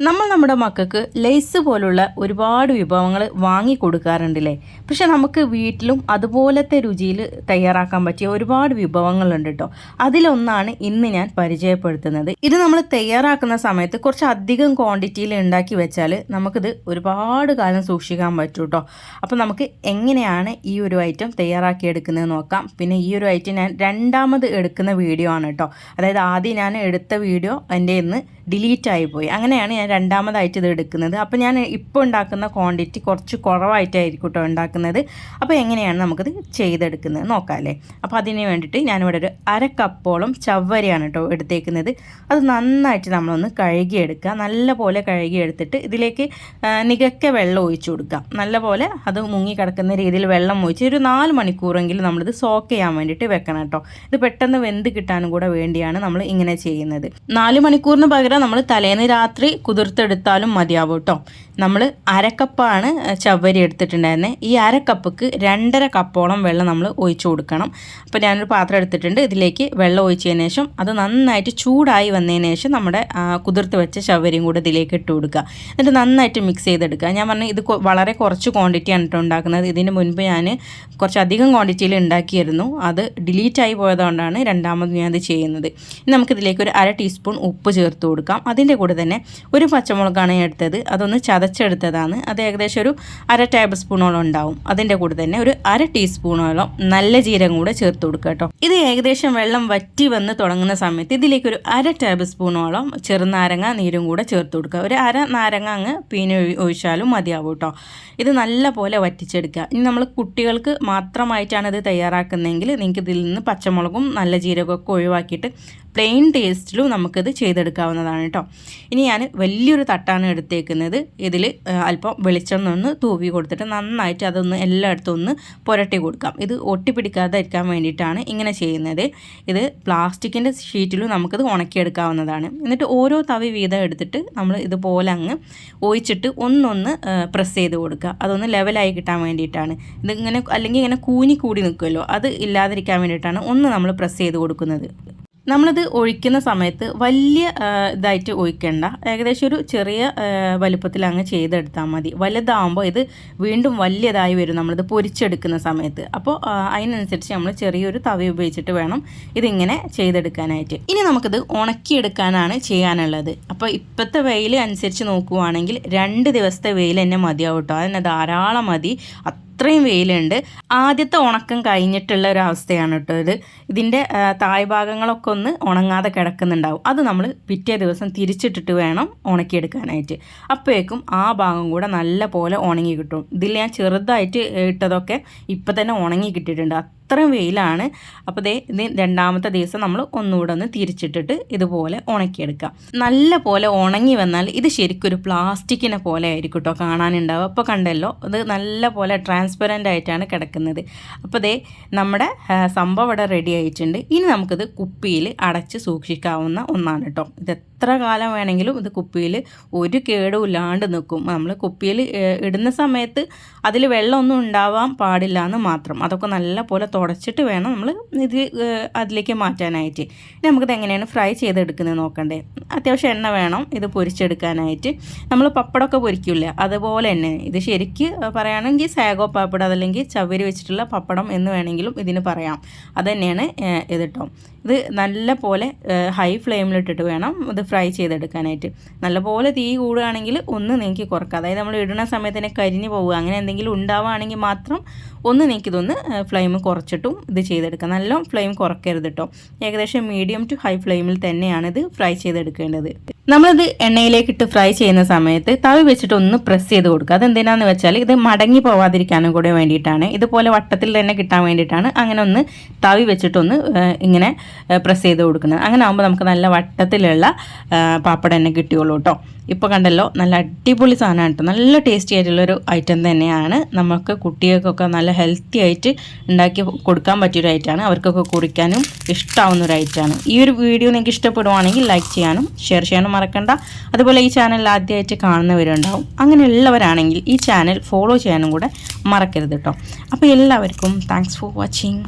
നമ്മൾ നമ്മുടെ മക്കൾക്ക് ലേസ് പോലുള്ള ഒരുപാട് വിഭവങ്ങൾ വാങ്ങി കൊടുക്കാറുണ്ടല്ലേ? പക്ഷെ നമുക്ക് വീട്ടിലും അതുപോലത്തെ രുചിയിൽ തയ്യാറാക്കാൻ പറ്റിയ ഒരുപാട് വിഭവങ്ങളുണ്ട് കേട്ടോ. അതിലൊന്നാണ് ഇന്ന് ഞാൻ പരിചയപ്പെടുത്തുന്നത്. ഇത് നമ്മൾ തയ്യാറാക്കുന്ന സമയത്ത് കുറച്ച് അധികം ക്വാണ്ടിറ്റിയിൽ ഉണ്ടാക്കി വെച്ചാൽ നമുക്കിത് ഒരുപാട് കാലം സൂക്ഷിക്കാൻ പറ്റും കേട്ടോ. അപ്പോൾ നമുക്ക് എങ്ങനെയാണ് ഈ ഒരു ഐറ്റം തയ്യാറാക്കിയെടുക്കുന്നത് നോക്കാം. പിന്നെ ഈ ഒരു ഐറ്റം ഞാൻ രണ്ടാമത് എടുക്കുന്ന വീഡിയോ ആണ് കേട്ടോ. അതായത് ആദ്യം ഞാൻ എടുത്ത വീഡിയോ എന്റെ ഇന്ന് ഡിലീറ്റ് ആയിപ്പോയി അങ്ങനെയാണ് ഞാൻ രണ്ടാമതായിട്ട് ഇത് എടുക്കുന്നത്. അപ്പോൾ ഞാൻ ഇപ്പോൾ ഉണ്ടാക്കുന്ന ക്വാണ്ടിറ്റി കുറച്ച് കുറവായിട്ടായിരിക്കും കേട്ടോ ഉണ്ടാക്കുന്നത്. അപ്പോൾ എങ്ങനെയാണ് നമുക്കിത് ചെയ്തെടുക്കുന്നത് നോക്കാം അല്ലേ? അപ്പോൾ അതിന് വേണ്ടിയിട്ട് ഞാനിവിടെ ഒരു അര കപ്പോളം ചവ്വരിയാണ് കേട്ടോ എടുത്തേക്കുന്നത്. അത് നന്നായിട്ട് നമ്മളൊന്ന് കഴുകിയെടുക്കുക. നല്ലപോലെ കഴുകിയെടുത്തിട്ട് ഇതിലേക്ക് നികക്ക വെള്ളം ഒഴിച്ചു കൊടുക്കുക. നല്ലപോലെ അത് മുങ്ങി കിടക്കുന്ന രീതിയിൽ വെള്ളം ഒഴിച്ച് ഒരു നാല് മണിക്കൂറെങ്കിലും നമ്മളിത് സോക്ക് ചെയ്യാൻ വേണ്ടിയിട്ട് വെക്കണം കേട്ടോ ഇത് പെട്ടെന്ന് വെന്ത് കിട്ടാനും കൂടെ വേണ്ടിയാണ് നമ്മൾ ഇങ്ങനെ ചെയ്യുന്നത്. നാല് മണിക്കൂറിന് പകരം നമ്മൾ തലേന്ന് രാത്രി കുതിർത്തെടുത്താലും മതിയാവും കേട്ടോ നമ്മൾ അരക്കപ്പാണ് ചവ്വരി എടുത്തിട്ടുണ്ടായിരുന്നത് ഈ അരക്കപ്പക്ക് രണ്ടര കപ്പോളം വെള്ളം നമ്മൾ ഒഴിച്ചു കൊടുക്കണം. അപ്പോൾ ഞാനൊരു പാത്രം എടുത്തിട്ടുണ്ട്. ഇതിലേക്ക് വെള്ളം ഒഴിച്ചതിന് ശേഷം അത് നന്നായിട്ട് ചൂടായി വന്നതിന് ശേഷം നമ്മുടെ കുതിർത്ത് വെച്ച ചവ്വരിയും കൂടെ ഇതിലേക്ക് ഇട്ട് കൊടുക്കുക. എന്നിട്ട് നന്നായിട്ട് മിക്സ് ചെയ്തെടുക്കുക. ഞാൻ പറഞ്ഞു ഇത് വളരെ കുറച്ച് ക്വാണ്ടിറ്റിയാണ് കേട്ടോ ഉണ്ടാക്കുന്നത്. ഇതിന് മുൻപ് ഞാൻ കുറച്ചധികം ക്വാണ്ടിറ്റിയിൽ ഉണ്ടാക്കിയിരുന്നു. അത് ഡിലീറ്റ് ആയി പോയതുകൊണ്ടാണ് രണ്ടാമത് ഞാനത് ചെയ്യുന്നത്. ഇനി നമുക്കിതിലേക്ക് ഒരു അര ടീസ്പൂൺ ഉപ്പ് ചേർത്ത് കൊടുക്കാം. അതിന്റെ കൂടെ തന്നെ ഒരു പച്ചമുളകാണ് ഞാൻ എടുത്തത്. അതൊന്ന് ചതച്ചെടുത്തതാണ്. അത് ഏകദേശം ഒരു അര ടേബിൾ സ്പൂണോളം ഉണ്ടാവും. അതിന്റെ കൂടെ തന്നെ ഒരു അര ടീസ്പൂണോളം നല്ല ജീരകം കൂടെ ചേർത്ത് കൊടുക്കുക കേട്ടോ. ഇത് ഏകദേശം വെള്ളം വറ്റി വന്ന് തുടങ്ങുന്ന സമയത്ത് ഇതിലേക്ക് ഒരു അര ടേബിൾ സ്പൂണോളം ചെറുനാരങ്ങ നീരും കൂടെ ചേർത്ത് കൊടുക്കുക. ഒരു അര നാരങ്ങ അങ്ങ് പീന് ഒഴിച്ചാലും മതിയാവും കേട്ടോ. ഇത് നല്ല പോലെ വറ്റിച്ചെടുക്കുക. ഇനി നമ്മൾ കുട്ടികൾക്ക് മാത്രമായിട്ടാണ് ഇത് തയ്യാറാക്കുന്നതെങ്കിൽ നിങ്ങൾക്ക് ഇതിൽ നിന്ന് പച്ചമുളകും നല്ല ജീരകമൊക്കെ ഒഴിവാക്കിയിട്ട് പ്ലെയിൻ ടേസ്റ്റിലും നമുക്കിത് ചെയ്തെടുക്കാവുന്നതാണ് കേട്ടോ. ഇനി ഞാൻ വലിയൊരു തട്ടാണ് എടുത്തേക്കുന്നത്. ഇതിൽ അല്പം വെളിച്ചെണ്ണ ഒന്ന് തൂവി കൊടുത്തിട്ട് നന്നായിട്ട് അതൊന്ന് എല്ലായിടത്തും ഒന്ന് പുരട്ടി കൊടുക്കാം. ഇത് ഒട്ടിപ്പിടിക്കാതെ ഇരിക്കാൻ വേണ്ടിയിട്ടാണ് ഇങ്ങനെ ചെയ്യുന്നത്. ഇത് പ്ലാസ്റ്റിക്കിന്റെ ഷീറ്റിലും നമുക്കിത് ഉണക്കിയെടുക്കാവുന്നതാണ്. എന്നിട്ട് ഓരോ തവി വീതം എടുത്തിട്ട് നമ്മൾ ഇതുപോലെ അങ്ങ് ഒഴിച്ചിട്ട് ഒന്നൊന്ന് പ്രസ് ചെയ്ത് കൊടുക്കുക. അതൊന്ന് ലെവലായി കിട്ടാൻ വേണ്ടിയിട്ടാണ്. ഇതിങ്ങനെ അല്ലെങ്കിൽ ഇങ്ങനെ കൂനി കൂടി നിൽക്കുമല്ലോ അത് ഇല്ലാതിരിക്കാൻ വേണ്ടിയിട്ടാണ് ഒന്ന് നമ്മൾ പ്രസ് ചെയ്ത് കൊടുക്കുന്നത്. നമ്മളിത് ഒഴിക്കുന്ന സമയത്ത് വലിയ ഇതായിട്ട് ഒഴിക്കേണ്ട. ഏകദേശം ഒരു ചെറിയ വലുപ്പത്തിൽ അങ്ങ് ചെയ്തെടുത്താൽ മതി. വലുതാകുമ്പോൾ ഇത് വീണ്ടും വലിയതായി വരും നമ്മളിത് പൊരിച്ചെടുക്കുന്ന സമയത്ത്. അപ്പോൾ അതിനനുസരിച്ച് നമ്മൾ ചെറിയൊരു തവി ഉപയോഗിച്ചിട്ട് വേണം ഇതിങ്ങനെ ചെയ്തെടുക്കാനായിട്ട്. ഇനി നമുക്കിത് ഉണക്കിയെടുക്കാനാണ് ചെയ്യാനുള്ളത്. അപ്പോൾ ഇപ്പോഴത്തെ വെയിൽ അനുസരിച്ച് നോക്കുവാണെങ്കിൽ രണ്ട് ദിവസത്തെ വെയിൽ തന്നെ മതിയാവും കേട്ടോ. ധാരാളം മതി. അത്രയും വെയിലുണ്ട്. ആദ്യത്തെ ഉണക്കം കഴിഞ്ഞിട്ടുള്ള ഒരു അവസ്ഥയാണ് കേട്ടോ ഇത്. ഇതിന്റെ താഴ്ഭാഗങ്ങളൊക്കെ ഒന്ന് ഉണങ്ങാതെ കിടക്കുന്നുണ്ടാവും. അത് നമ്മൾ പിറ്റേ ദിവസം തിരിച്ചിട്ടിട്ട് വേണം ഉണക്കിയെടുക്കാനായിട്ട്. അപ്പോഴേക്കും ആ ഭാഗം കൂടെ നല്ല പോലെ ഉണങ്ങി കിട്ടും. ഇതിൽ ഞാൻ ചെറുതായിട്ട് ഇട്ടതൊക്കെ ഇപ്പം തന്നെ ഉണങ്ങി കിട്ടിയിട്ടുണ്ട്. അത്രയും വെയിലാണ്. അപ്പോൾ ദേ ഇത് രണ്ടാമത്തെ ദിവസം നമ്മൾ ഒന്നുകൂടെ ഒന്ന് തിരിച്ചിട്ടിട്ട് ഇതുപോലെ ഉണക്കിയെടുക്കാം. നല്ല പോലെ ഉണങ്ങി വന്നാൽ ഇത് ശരിക്കും ഒരു പ്ലാസ്റ്റിക്കിനെ പോലെ ആയിരിക്കും കേട്ടോ കാണാനുണ്ടാവുക. അപ്പോൾ കണ്ടല്ലോ ഇത് നല്ല പോലെ ട്രാൻസ്പെറന്റ് ആയിട്ടാണ് കിടക്കുന്നത്. അപ്പോൾ ദേ നമ്മുടെ സംഭവം ഇവിടെ റെഡി ആയിട്ടുണ്ട്. ഇനി നമുക്കിത് കുപ്പിയിൽ അടച്ച് സൂക്ഷിക്കാവുന്ന ഒന്നാണ് കേട്ടോ ഇത് എത്ര കാലം വേണമെങ്കിലും ഇത് കുപ്പിയിൽ ഒരു കേടും ഇല്ലാണ്ട് നിൽക്കും. നമ്മൾ കുപ്പിയിൽ ഇടുന്ന സമയത്ത് അതിൽ വെള്ളമൊന്നും ഉണ്ടാവാൻ പാടില്ല എന്ന് മാത്രം. അതൊക്കെ നല്ല പോലെ തുടച്ചിട്ട് വേണം നമ്മൾ ഇത് അതിലേക്ക് മാറ്റാനായിട്ട്. ഇനി നമുക്കിത് എങ്ങനെയാണ് ഫ്രൈ ചെയ്തെടുക്കുന്നത് നോക്കണ്ടേ? അത്യാവശ്യം എണ്ണ വേണം ഇത് പൊരിച്ചെടുക്കാനായിട്ട്. നമ്മൾ പപ്പടമൊക്കെ പൊരിക്കില്ല? അതുപോലെ തന്നെ ഇത് ശരിക്ക് പറയുകയാണെങ്കിൽ സാഗോ പാപ്പടം അതല്ലെങ്കിൽ ചവരി വെച്ചിട്ടുള്ള പപ്പടം എന്ന് വേണമെങ്കിലും ഇതിന് പറയാം. അത് തന്നെയാണ് ഇത് കേട്ടോ ഇത് നല്ല പോലെ ഹൈ ഫ്ലെയിമിലിട്ടിട്ട് വേണം ഇത് ഫ്രൈ ചെയ്തെടുക്കാനായിട്ട്. നല്ലപോലെ തീ കൂടുകയാണെങ്കിൽ ഒന്ന് നീക്കി കുറക്കുക. അതായത് നമ്മൾ ഇടുന്ന സമയത്ത് തന്നെ കരിഞ്ഞു പോവുക. അങ്ങനെ എന്തെങ്കിലും ഉണ്ടാവുകയാണെങ്കിൽ മാത്രം ഒന്ന് നീക്കിയതൊന്ന് ഫ്ലെയിം കുറച്ചിട്ടും ഇത് ചെയ്തെടുക്കുക. നല്ല ഫ്ലെയിം കുറക്കരുത് കേട്ടോ ഏകദേശം മീഡിയം ടു ഹൈ ഫ്ലെയിമിൽ തന്നെയാണ് ഇത് ഫ്രൈ ചെയ്തെടുക്കേണ്ടത്. നമ്മളിത് എണ്ണയിലേക്ക് ഇട്ട് ഫ്രൈ ചെയ്യുന്ന സമയത്ത് തവി വെച്ചിട്ട് ഒന്ന് പ്രസ് ചെയ്ത് കൊടുക്കുക. അതെന്തിനാന്ന് വെച്ചാൽ ഇത് മടങ്ങി പോവാതിരിക്കാനും കൂടെ വേണ്ടിയിട്ടാണ്. ഇതുപോലെ വട്ടത്തിൽ തന്നെ കിട്ടാൻ വേണ്ടിയിട്ടാണ് അങ്ങനെ ഒന്ന് തവി വെച്ചിട്ടൊന്ന് ഇങ്ങനെ പ്രസ് ചെയ്ത് കൊടുക്കുന്നത്. അങ്ങനെ ആകുമ്പോൾ നമുക്ക് നല്ല വട്ടത്തിലുള്ള പാപ്പട തന്നെ കിട്ടിയുള്ളൂ കേട്ടോ ഇപ്പോൾ കണ്ടല്ലോ നല്ല അടിപൊളി സാധനമാണ് കേട്ടോ. നല്ല ടേസ്റ്റി ആയിട്ടുള്ളൊരു ഐറ്റം തന്നെയാണ്. നമുക്ക് കുട്ടികൾക്കൊക്കെ നല്ല ഹെൽത്തി ആയിട്ട് ഉണ്ടാക്കി കൊടുക്കാൻ പറ്റിയൊരു ഐറ്റമാണ് അവർക്കൊക്കെ കുറിക്കാനും ഇഷ്ടമാവുന്ന ഒരു ഐറ്റമാണ് ഈ ഒരു വീഡിയോ നിങ്ങൾക്ക് ഇഷ്ടപ്പെടുവാണെങ്കിൽ ലൈക്ക് ചെയ്യാനും ഷെയർ ചെയ്യാനും മറക്കണ്ട. അതുപോലെ ഈ ചാനൽ ആദ്യമായിട്ട് കാണുന്നവരുണ്ടാവും. അങ്ങനെയുള്ളവരാണെങ്കിൽ ഈ ചാനൽ ഫോളോ ചെയ്യാനും കൂടെ മറക്കരുത് കേട്ടോ. അപ്പോൾ എല്ലാവർക്കും താങ്ക്സ് ഫോർ വാച്ചിങ്